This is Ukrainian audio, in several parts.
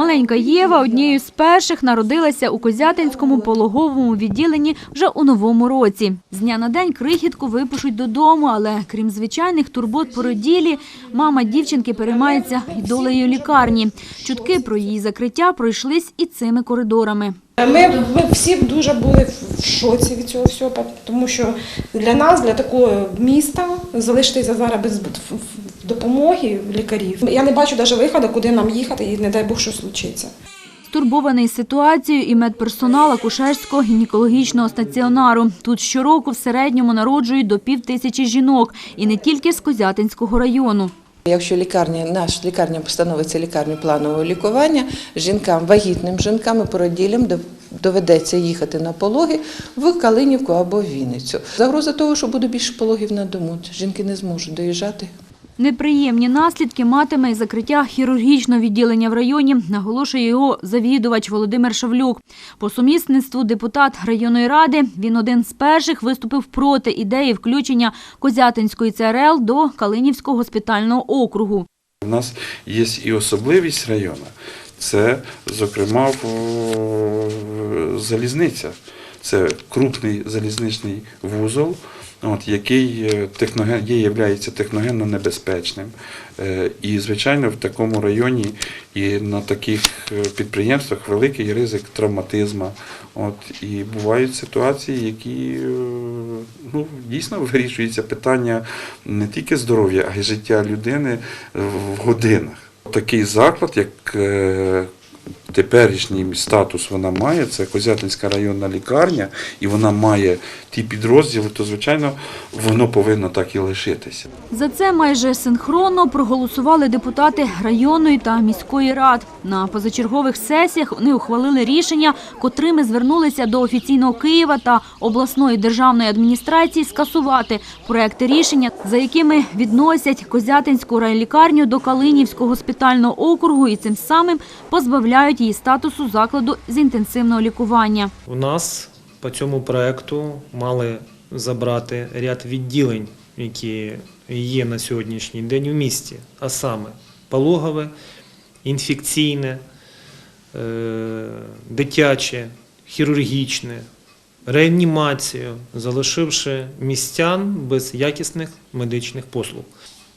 Маленька Єва однією з перших народилася у Козятинському пологовому відділенні вже у новому році. З дня на день крихітку випишуть додому, але крім звичайних турбот по роділі, мама дівчинки переймається долею лікарні. Чутки про її закриття пройшлись і цими коридорами. Ми, ми всі дуже були в шоці від цього всього, тому що для нас, для такого міста, залишитися зараз без допомоги лікарів. Я не бачу навіть виходу, куди нам їхати, і не дай Бог, що случиться. Стурбований ситуацією і медперсонал акушерського гінекологічного стаціонару. Тут щороку в середньому народжують до пів тисячі жінок, і не тільки з Козятинського району. Якщо лікарня, наша лікарня постановиться лікарню планового лікування, жінкам, вагітним жінкам і породілям дов- доведеться їхати на пологи в Калинівку або в Вінницю. Загроза того, що буде більше пологів на дому. Жінки не зможуть доїжджати. Неприємні наслідки матиме і закриття хірургічного відділення в районі, наголошує його завідувач Володимир Шавлюк. По сумісництву депутат районної ради, він один з перших виступив проти ідеї включення Козятинської ЦРЛ до Калинівського госпітального округу. У нас є і особливість району. Це, зокрема, залізниця. Це крупний залізничний вузол, от, який е, техноген, є, являється техногенно небезпечним. Е, І, звичайно, в такому районі і на таких е, підприємствах великий ризик травматизму. От, і бувають ситуації, які ну, дійсно вирішується питання не тільки здоров'я, а й життя людини в годинах. Такий заклад, як теперішній статус вона має, це Козятинська районна лікарня, і вона має ті підрозділи, то звичайно воно повинно так і лишитися. За це майже синхронно проголосували депутати районної та міської рад. На позачергових сесіях вони ухвалили рішення, котрими звернулися до офіційного Києва та обласної державної адміністрації скасувати проекти рішення, за якими відносять Козятинську райлікарню до Калинівського госпітального округу і цим самим позбавляють її статусу закладу з інтенсивного лікування. У нас по цьому проекту мали забрати ряд відділень, які є на сьогоднішній день у місті, а саме пологове, інфекційне, е, дитяче, хірургічне, реанімацію, залишивши містян без якісних медичних послуг.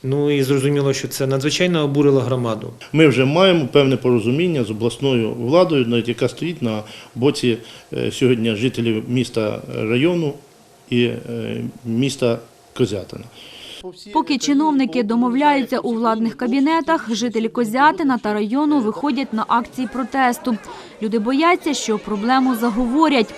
Ну і зрозуміло, що це надзвичайно обурило громаду. Ми вже маємо певне порозуміння з обласною владою, навіть яка стоїть на боці е, сьогодні жителів міста району і е, міста Козятина. Поки чиновники домовляються у владних кабінетах, жителі Козятина та району виходять на акції протесту. Люди бояться, що проблему заговорять.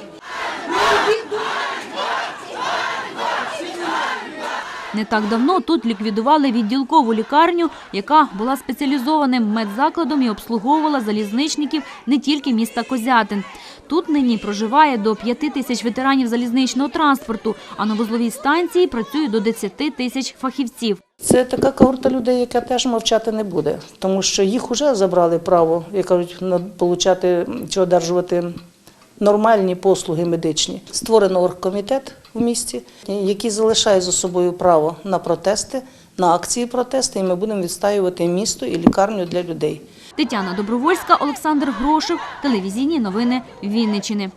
Не так давно тут ліквідували відділкову лікарню, яка була спеціалізованим медзакладом і обслуговувала залізничників не тільки міста Козятин. Тут нині проживає до 5 тисяч ветеранів залізничного транспорту, а на вузловій станції працює до 10 тисяч фахівців. Це така когорта людей, яка теж мовчати не буде, тому що їх вже забрали право, як кажуть, получати чи одержувати нормальні послуги медичні. Створено оргкомітет в місті, який залишає за собою право на протести, на акції протести, і ми будемо відстаювати місто і лікарню для людей. Тетяна Добровольська, Олександр Грошев, телевізійні новини Вінничини.